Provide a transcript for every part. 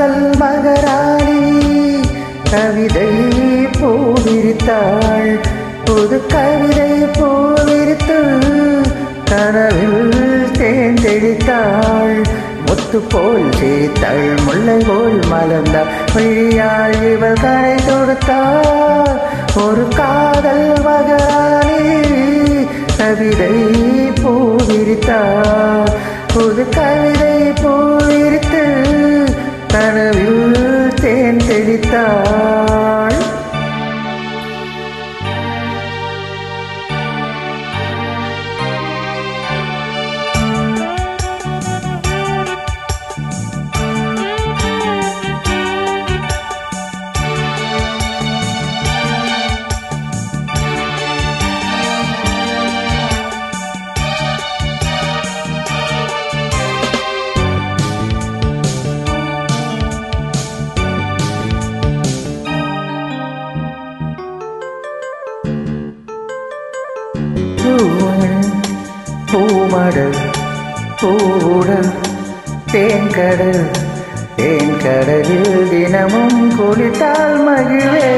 காதல் மகராணி கவிதை பூவிரித்தாள். புது கவிதை பூவிரித்து கனவில் தேர்ந்தெடுத்தாள் முத்து போல் சிரித்தாள் முல்லை போல் மலர்ந்தாள். வழியாள் இவள் கரை தொடுத்தாள். ஒரு காதல் மகராணி கவிதை பூவிரித்தாள். புது கவிதை பூவிரித்து சிரித்தார் தெளித்தாள் பூவன் பூமடல் பூவுடல் தேன்கடல் தேன்கடலில் தினமும் குளித்தால் மகிழே.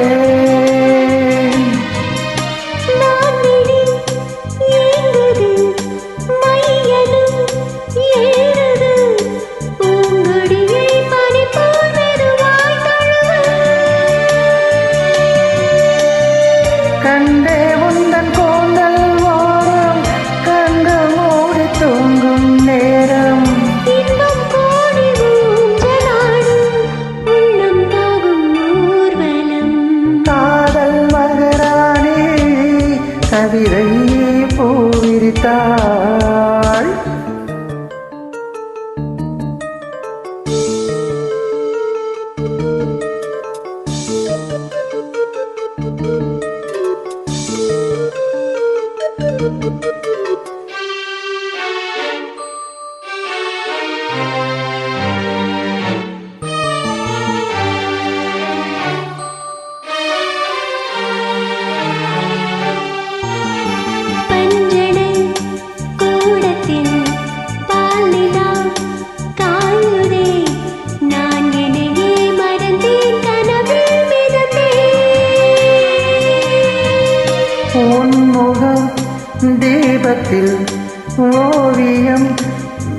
பூவிரித்தாள் உன்முகம் தீபத்தில் ஓவியம்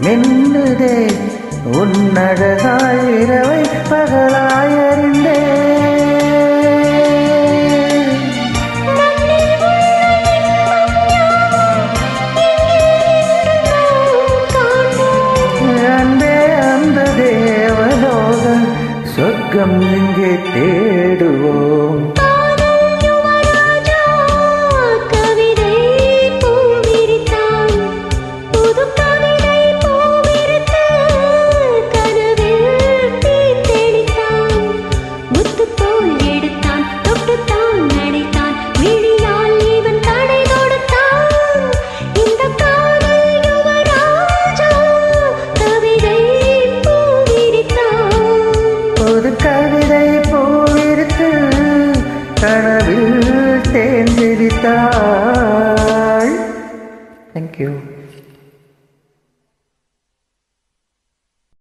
மின்னுதே. உன்னழகாய் இரவை பகலாய் அறிந்தே. அன்பே அந்த தேவலோகம் சொர்க்கம் இங்கே தேடுவோம்? சேர்ந்திருத்தாள். தேங்க்யூ